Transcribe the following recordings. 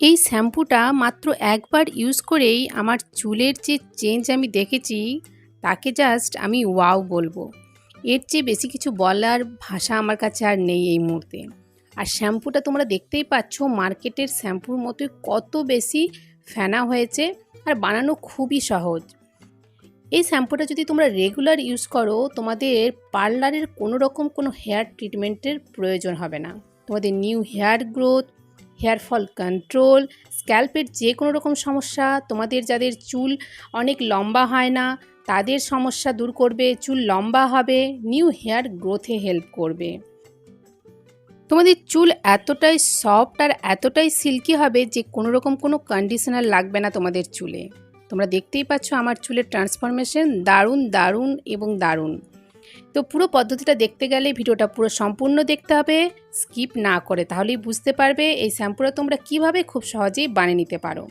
এই শ্যাম্পুটা মাত্র একবার ইউজ করেই আমার চুলের যে চেঞ্জ আমি দেখেছি, তাকে জাস্ট আমি ওয়াও বলব। এর চেয়ে বেশি কিছু বলার ভাষা আমার কাছে আর নেই এই মুহূর্তে। আর শ্যাম্পুটা তোমরা দেখতেই পাচ্ছ, মার্কেটের শ্যাম্পুর মতোই কত বেশি ফেনা হয়েছে আর বানানো খুবই সহজ। এই শ্যাম্পুটা যদি তোমরা রেগুলার ইউজ করো, তোমাদের পার্লারের কোনো রকম কোনো হেয়ার ট্রিটমেন্টের প্রয়োজন হবে না। তোমাদের new hair growth hair fall control স্ক্যাল্পের যে কোনো রকম সমস্যা, তোমাদের যাদের চুল অনেক লম্বা হয় না, তাদের সমস্যা দূর করবে, চুল লম্বা হবে নিউ হেয়ার গ্রোথে হেল্প করবে। তোমাদের চুল এতটাই সফট আর এতটাই সিল্কি হবে যে কোনো রকম কোনো কন্ডিশনার লাগবে না তোমাদের চুলে। তোমরা দেখতেই পাচ্ছ আমার চুলের ট্রান্সফরমেশন দারুণ দারুণ এবং দারুণ। তো পুরো পদ্ধতিটা দেখতে গেলে ভিডিওটা পুরো সম্পূর্ণ দেখতে হবে, স্কিপ না করে, তাহলেই বুঝতে পারবে এই শ্যাম্পুটা তোমরা কীভাবে খুব সহজেই বানিয়ে নিতে পারো।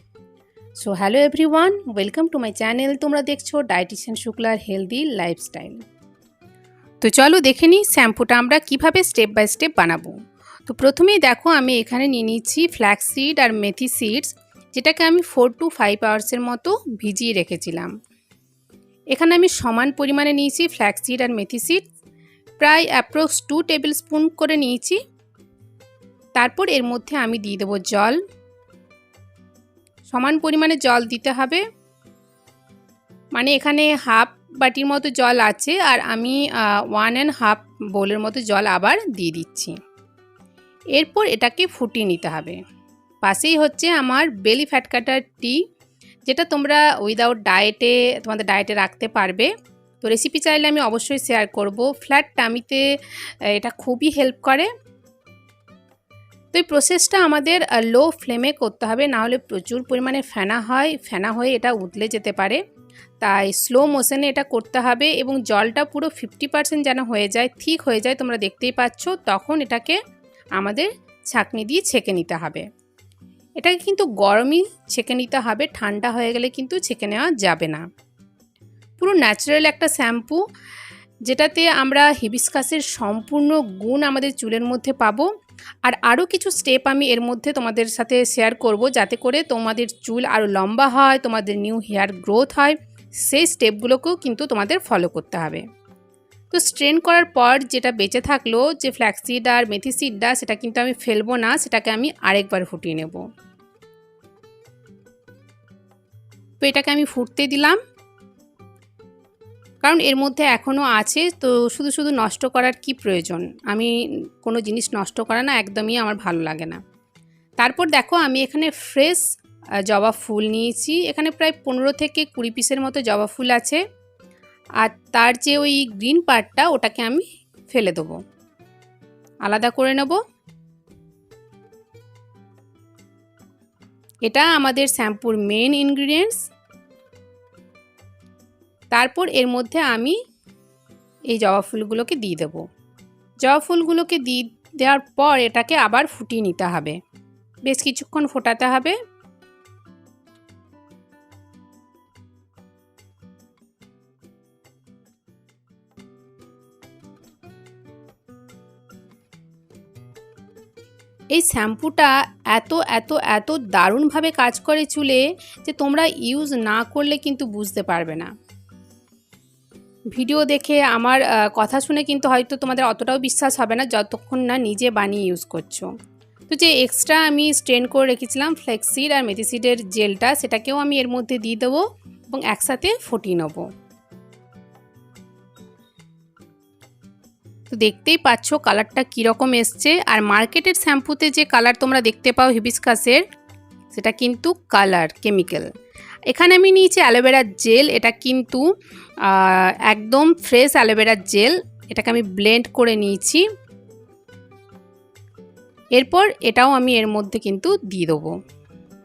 So hello everyone welcome to my channel তোমরা দেখছ ডায়েটিশিয়ান শুক্লার হেলদি লাইফস্টাইল তো চলো দেখে নিই শ্যাম্পুটা আমরা কীভাবে স্টেপ বাই স্টেপ বানাবো। তো প্রথমেই দেখো আমি এখানে নিয়ে নিচ্ছি ফ্ল্যাক্স সিড আর মেথি সিডস যেটাকে আমি ফোর টু ফাইভ আওয়ার্সের মতো ভিজিয়ে রেখেছিলাম। এখানে আমি সমান পরিমাণে নিয়েছি ফ্ল্যাক্স সিড আর মেথি সিড প্রায় অ্যাপ্রক্স টু টেবিল স্পুন করে নিয়েছি। তারপর এর মধ্যে আমি দিয়ে দেবো জল। সমান পরিমাণে জল দিতে হবে। মানে এখানে হাফ বাটির মতো জল আছে আর আমি ওয়ান অ্যান্ড হাফ বোলের মতো জল আবার দিয়ে দিচ্ছি। এরপর এটাকে ফুটিয়ে নিতে হবে। পাশেই হচ্ছে আমার বেলি ফ্যাট কাটার টি যেটা তোমরা উইদাউট ডায়েটে তোমাদের ডায়েটে রাখতে পারবে। তো রেসিপি চাইলে আমি অবশ্যই শেয়ার করব। ফ্ল্যাট টামিতে এটা খুবই হেল্প করে। তো এই প্রসেসটা আমাদের লো ফ্লেমে করতে হবে। নাহলে প্রচুর পরিমাণে ফেনা হয়। ফেনা হয়ে এটা উতলে যেতে পারে। তাই স্লো মোশনে এটা করতে হবে এবং জলটা পুরো ফিফটি পার্সেন্ট যেন হয়ে যায়, ঠিক হয়ে যায় তোমরা দেখতেই পাচ্ছ, তখন এটাকে আমাদের ছাঁকনি দিয়ে ছেঁকে নিতে হবে। এটাকে কিন্তু গরমই ছেঁকে নিতে হবে, ঠান্ডা হয়ে গেলে কিন্তু ছেঁকে নেওয়া যাবে না। পুরো ন্যাচারাল একটা শ্যাম্পু, যেটাতে আমরা হিবিসকাসের সম্পূর্ণ গুণ আমাদের চুলের মধ্যে পাবো। আর আরও কিছু স্টেপ আমি এর মধ্যে তোমাদের সাথে শেয়ার করব, যাতে করে তোমাদের চুল আরও লম্বা হয়, তোমাদের নিউ হেয়ার গ্রোথ হয়। সেই স্টেপগুলোকেও কিন্তু তোমাদের ফলো করতে হবে। তো স্ট্রেন করার পর যেটা বেঁচে থাকল যে ফ্ল্যাক্সিড আর মেথি সিডটা সেটা কিন্তু আমি ফেলব না, সেটাকে আমি আরেকবার ফুটিয়ে নেব। তো এটাকে আমি ফুটতে দিলাম। কারণ এর মধ্যে এখনও আছে, তো শুধু শুধু নষ্ট করার কি প্রয়োজন? আমি কোনো জিনিস নষ্ট করা না, একদমই আমার ভালো লাগে না। তারপর দেখো আমি এখানে ফ্রেশ জবা ফুল নিয়েছি। এখানে প্রায় পনেরো থেকে কুড়ি পিসের মতো জবা ফুল আছে। আর তার যে ওই গ্রিন পার্টটা ওটাকে আমি ফেলে দেবো। আলাদা করে নেব। এটা আমাদের শ্যাম্পুর মেন ইনগ্রিডিয়েন্টস তারপর এর মধ্যে আমি এই জবা ফুলগুলোকে দিয়ে দেবো। জবা ফুলগুলোকে দিয়ে দেওয়ার পর এটাকে আবার ফুটিয়ে নিতে হবে। বেশ কিছুক্ষণ ফোটাতে হবে। এই শ্যাম্পুটা এত এত এত দারুণভাবে কাজ করে চুলে যে তোমরা ইউজ না করলে কিন্তু বুঝতে পারবে না। ভিডিও দেখে আমার কথা শুনে কিন্তু হয়তো তোমাদের অতটাও বিশ্বাস হবে না যতক্ষণ না নিজে বানিয়ে ইউজ করছ। তো যে এক্সট্রা আমি স্ট্রেন করে রেখেছিলাম ফ্লেক্সিড আর মেথিসিডের জেলটা, সেটাকেও আমি এর মধ্যে দিয়ে দেবো এবং একসাথে ফুটিয়ে নেব। তো দেখতেই পাচ্ছ কালারটা কীরকম এসছে। আর মার্কেটের শ্যাম্পুতে যে কালার তোমরা দেখতে পাও হিবিসকাসের, সেটা কিন্তু কালার, কেমিক্যাল। এখানে আমি নিয়েছি অ্যালোভেরার জেল, এটা কিন্তু একদম ফ্রেশ অ্যালোভেরার জেল, এটাকে আমি ব্লেন্ড করে নিয়েছি। এরপর এটাও আমি এর মধ্যে কিন্তু দিয়ে দেবো।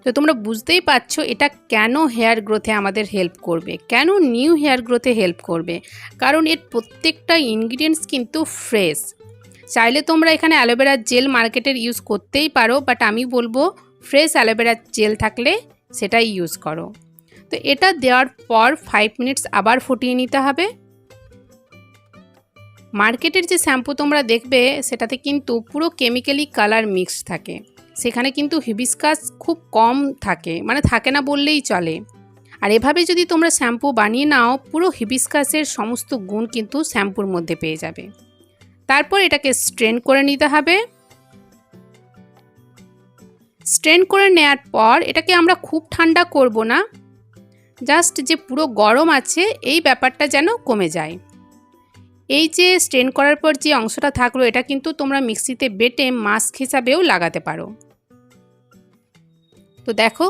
তো তোমরা বুঝতেই পারছ এটা কেন হেয়ার গ্রোথে আমাদের হেল্প করবে? কেন নিউ হেয়ার গ্রোথে হেল্প করবে? কারণ এর প্রত্যেকটা ইনগ্রিডিয়েন্টস কিন্তু ফ্রেশ চাইলে তোমরা এখানে অ্যালোভেরার জেল মার্কেটের ইউজ করতেই পারো বাট আমি বলব ফ্রেশ অ্যালোভেরার জেল থাকলে সেটাই ইউজ করো। তো এটা দেওয়ার পর ফাইভ মিনিটস আবার ফুটিয়ে নিতে হবে। মার্কেটের যে শ্যাম্পু তোমরা দেখবে, সেটাতে কিন্তু পুরো কেমিক্যালি কালার মিক্সড থাকে। সেখানে কিন্তু হিবিস্কাস খুব কম থাকে। মানে থাকে না বললেই চলে। আর এভাবে যদি তোমরা শ্যাম্পু বানিয়ে নাও, পুরো হিবিস্কাসের সমস্ত গুণ কিন্তু শ্যাম্পুর মধ্যে পেয়ে যাবে। তারপর এটাকে স্ট্রেন করে নিতে হবে। স্ট্রেন করে নেওয়ার পর এটাকে আমরা খুব ঠান্ডা করব না। জাস্ট যে পুরো গরম আছে, এই ব্যাপারটা যেন কমে যায়। এই যে স্ট্রেন করার পর যে অংশটা থাকল, এটা কিন্তু তোমরা মিক্সিতে বেটে মাস্ক হিসাবেও লাগাতে পারো। তো দেখো,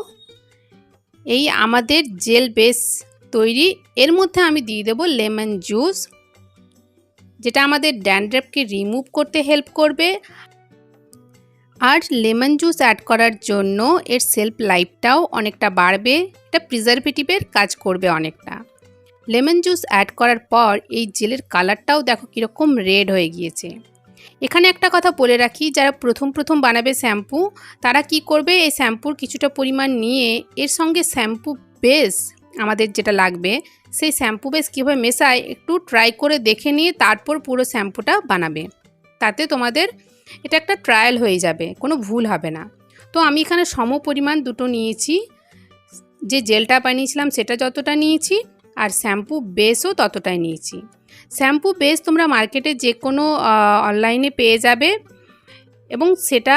এই আমাদের জেল বেস তৈরি। এর মধ্যে আমি দিয়ে দেবো লেমন জুস, যেটা আমাদের ড্যান্ড্রাফকে রিমুভ করতে হেল্প করবে। আর লেমন জুস অ্যাড করার জন্য এর সেলফ লাইফটাও অনেকটা বাড়বে, এটা প্রিজারভেটিভের কাজ করবে অনেকটা। লেমন জুস অ্যাড করার পর এই জেলের কালারটাও দেখো কীরকম রেড হয়ে গিয়েছে। এখানে একটা কথা বলে রাখি, যারা প্রথম প্রথম বানাবে শ্যাম্পু, তারা কি করবে? এই শ্যাম্পুর কিছুটা পরিমাণ নিয়ে এর সঙ্গে শ্যাম্পু বেস আমাদের যেটা লাগবে, সেই শ্যাম্পু বেস কীভাবে মেশায় একটু ট্রাই করে দেখে নিয়ে তারপর পুরো শ্যাম্পুটা বানাবে। তাতে তোমাদের এটা একটা ট্রায়াল হয়ে যাবে, কোনো ভুল হবে না। তো আমি এখানে সম পরিমাণ দুটো নিয়েছি, যে জেলটা বানিয়েছিলাম সেটা যতটা নিয়েছি, আর শ্যাম্পু বেসও ততটাই নিয়েছি। শ্যাম্পু বেস তোমরা মার্কেটে যে কোনো অনলাইনে পেয়ে যাবে এবং সেটা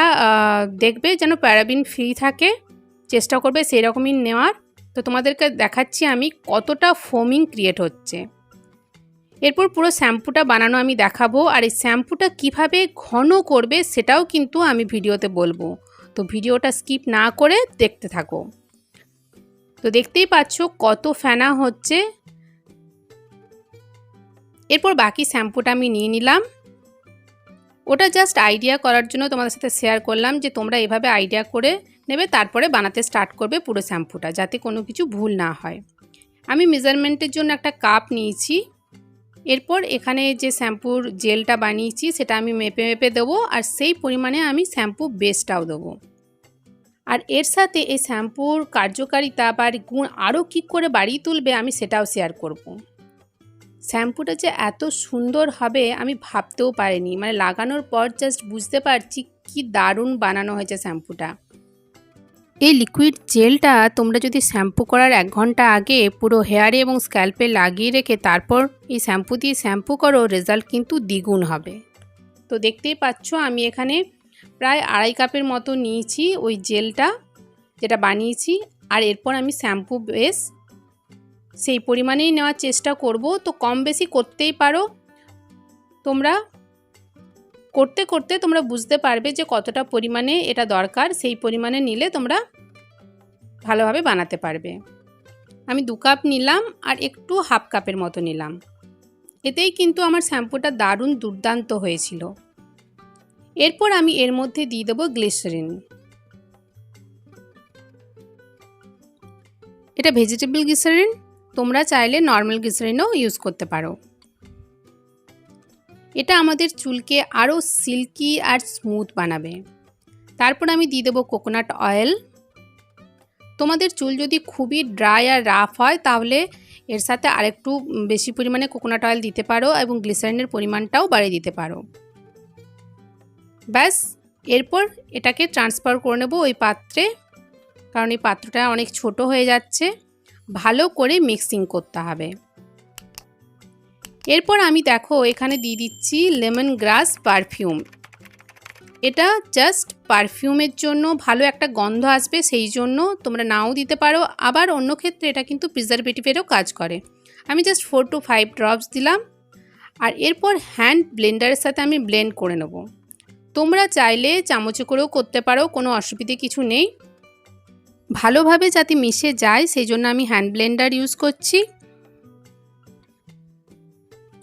দেখবে যেন প্যারাবিন ফ্রি থাকে। চেষ্টা করবে সেই রকমই নেওয়ার। তো তোমাদেরকে দেখাচ্ছি আমি কতটা ফোমিং ক্রিয়েট হচ্ছে। এরপর পুরো শ্যাম্পুটা বানানো আমি দেখাবো আর এই শ্যাম্পুটা কীভাবে ঘন করবে সেটাও কিন্তু আমি ভিডিওতে বলব। তো ভিডিওটা স্কিপ না করে দেখতে থাকো। তো দেখতেই পাচ্ছ কত ফেনা হচ্ছে। এরপর বাকি শ্যাম্পুটা আমি নিয়ে নিলাম। ওটা জাস্ট আইডিয়া করার জন্য তোমাদের সাথে শেয়ার করলাম যে তোমরা এভাবে আইডিয়া করে নেবে, তারপরে বানাতে স্টার্ট করবে পুরো শ্যাম্পুটা যাতে কোনো কিছু ভুল না হয়। আমি মেজারমেন্টের জন্য একটা কাপ নিয়েছি। এরপর এখানে যে শ্যাম্পুর জেলটা বানিয়েছি, সেটা আমি মেপে মেপে দেবো আর সেই পরিমাণে আমি শ্যাম্পু বেসটাও দেবো। আর এর সাথে এই শ্যাম্পুর কার্যকারিতা বা গুণ আরও কী করে বাড়িয়ে তুলবে আমি সেটাও শেয়ার করব। শ্যাম্পুটা যে এত সুন্দর হবে আমি ভাবতেও পারিনি। মানে লাগানোর পর জাস্ট বুঝতে পারছি কি দারুণ বানানো হয়েছে শ্যাম্পুটা। এই লিকুইড জেলটা তোমরা যদি শ্যাম্পু করার এক ঘণ্টা আগে পুরো হেয়ারে এবং স্ক্যাল্পে লাগিয়ে রেখে তারপর এই শ্যাম্পু দিয়ে শ্যাম্পু করো রেজাল্ট কিন্তু দ্বিগুণ হবে। তো দেখতেই পাচ্ছ আমি এখানে প্রায় আড়াই কাপের মতো নিয়েছি ওই জেলটা যেটা বানিয়েছি। আর এরপর আমি শ্যাম্পু বেস সেই পরিমাণেই নেওয়ার চেষ্টা করব। তো কম বেশি করতেই পারো। তোমরা করতে করতে তোমরা বুঝতে পারবে যে কতটা পরিমাণে এটা দরকার। সেই পরিমাণে নিলে তোমরা ভালোভাবে বানাতে পারবে। আমি দু কাপ নিলাম আর একটু হাফ কাপের মতো নিলাম। এতেই কিন্তু আমার শ্যাম্পুটা দারুণ দুর্দান্ত হয়েছিল। এরপর আমি এর মধ্যে দিয়ে দেবো গ্লিসারিন। এটা ভেজিটেবল গ্লিসারিন। তোমরা চাইলে নর্মাল গ্লিসারিনও ইউজ করতে পারো। এটা আমাদের চুলকে আরও সিল্কি আর স্মুথ বানাবে। তারপর আমি দিয়ে দেবো কোকোনাট অয়েল। তোমাদের চুল যদি খুবই ড্রাই আর রাফ হয়, তাহলে এর সাথে আরেকটু বেশি পরিমাণে কোকোনাট অয়েল দিতে পারো এবং গ্লিসারিনের পরিমাণটাও বাড়িয়ে দিতে পারো। ব্যাস, এরপর এটাকে ট্রান্সফার করে নেব ওই পাত্রে, কারণ এই পাত্রটা অনেক ছোট হয়ে যাচ্ছে। ভালো করে মিক্সিং করতে হবে। এরপর আমি দেখো এখানে দিয়ে দিচ্ছি লেমন গ্রাস পারফিউম। এটা জাস্ট পারফিউমের জন্য ভালো একটা গন্ধ আসবে, সেই জন্য তোমরা নাও দিতে পারো। আবার অন্য ক্ষেত্রে এটা কিন্তু প্রিজারভেটিভেরও কাজ করে। আমি just four two five drops দিলাম। আর এরপর হ্যান্ড ব্লেন্ডারের সাথে আমি ব্লেন্ড করে নেব। তোমরা চাইলে চামচে করেও করতে পারো, কোনো অসুবিধে কিছু নেই। ভালোভাবে যাতে মিশে যায়, সেই জন্য আমি হ্যান্ড ব্লেন্ডার ইউজ করছি।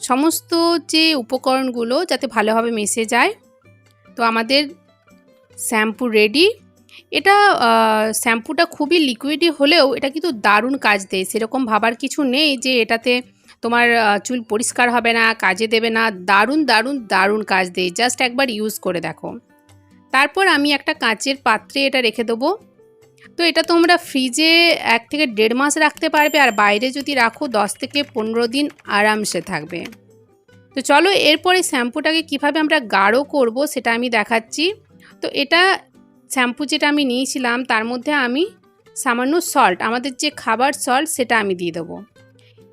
সমস্ত যে উপকরণগুলো যাতে ভালোভাবে মিশে যায়, তো আমাদের শ্যাম্পু রেডি এটা শ্যাম্পুটা খুবই লিকুইডই হলেও এটা কিন্তু দারুণ কাজ দেয়। সেরকম ভাবার কিছু নেই যে এটাতে তোমার চুল পরিষ্কার হবে না, কাজে দেবে না, দারুণ দারুণ দারুণ কাজ দেয়। জাস্ট একবার ইউজ করে দেখো। তারপর আমি একটা কাঁচের পাত্রে এটা রেখে দেবো। তো এটা তোমরা ফ্রিজে এক থেকে দেড় মাস রাখতে পারবে আর বাইরে যদি রাখো দশ থেকে পনেরো দিন আরামসে থাকবে। তো চলো এরপরে শ্যাম্পুটাকে কীভাবে আমরা গাঢ় করব সেটা আমি দেখাচ্ছি। তো এটা শ্যাম্পু যেটা আমি নিয়েছিলাম তার মধ্যে আমি সামান্য সল্ট আমাদের যে খাবার সল্ট সেটা আমি দিয়ে দেবো।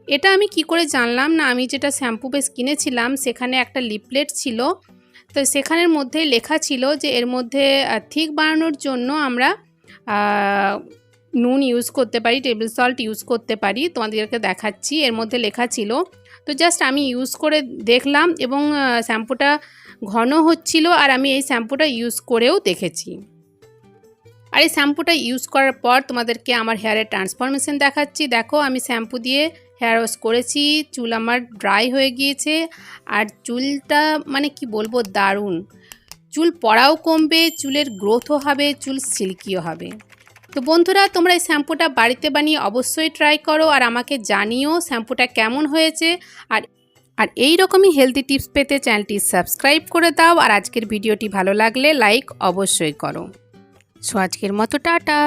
এটা আমি কি করে জানলাম না, আমি যেটা শ্যাম্পু বেশ কিনেছিলাম সেখানে একটা লিপলেট ছিল। তো সেখানের মধ্যে লেখা ছিল যে এর মধ্যে থিক বানানোর জন্য আমরা নুন ইউজ করতে পারি টেবিল সল্ট ইউজ করতে পারি, তোমাদেরকে দেখাচ্ছি। এর মধ্যে লেখা ছিল, তো জাস্ট আমি ইউজ করে দেখলাম এবং শ্যাম্পুটা ঘন হচ্ছিল আর আমি এই শ্যাম্পুটা ইউজ করেও দেখেছি। আর এই শ্যাম্পুটা ইউজ করার পর তোমাদেরকে আমার হেয়ারের ট্রান্সফরমেশন দেখাচ্ছি। দেখো, আমি শ্যাম্পু দিয়ে হেয়ার ওয়াশ করেছি, চুল আমার ড্রাই হয়ে গিয়েছে, আর চুলটা মানে কি বলব, দারুণ। চুল পড়াও কমবে, চুলের গ্রোথও হবে, চুল সিল্কিও হবে। তো বন্ধুরা, তোমরা এই শ্যাম্পুটা বাড়িতে বানিয়ে অবশ্যই ট্রাই করো আর আমাকে জানিও শ্যাম্পুটা কেমন হয়েছে। আর আর এই রকমই হেলদি টিপস পেতে চ্যানেলটি সাবস্ক্রাইব করে দাও আর আজকের ভিডিওটি ভালো লাগলে লাইক অবশ্যই করো। সো আজকের মতো টাটা।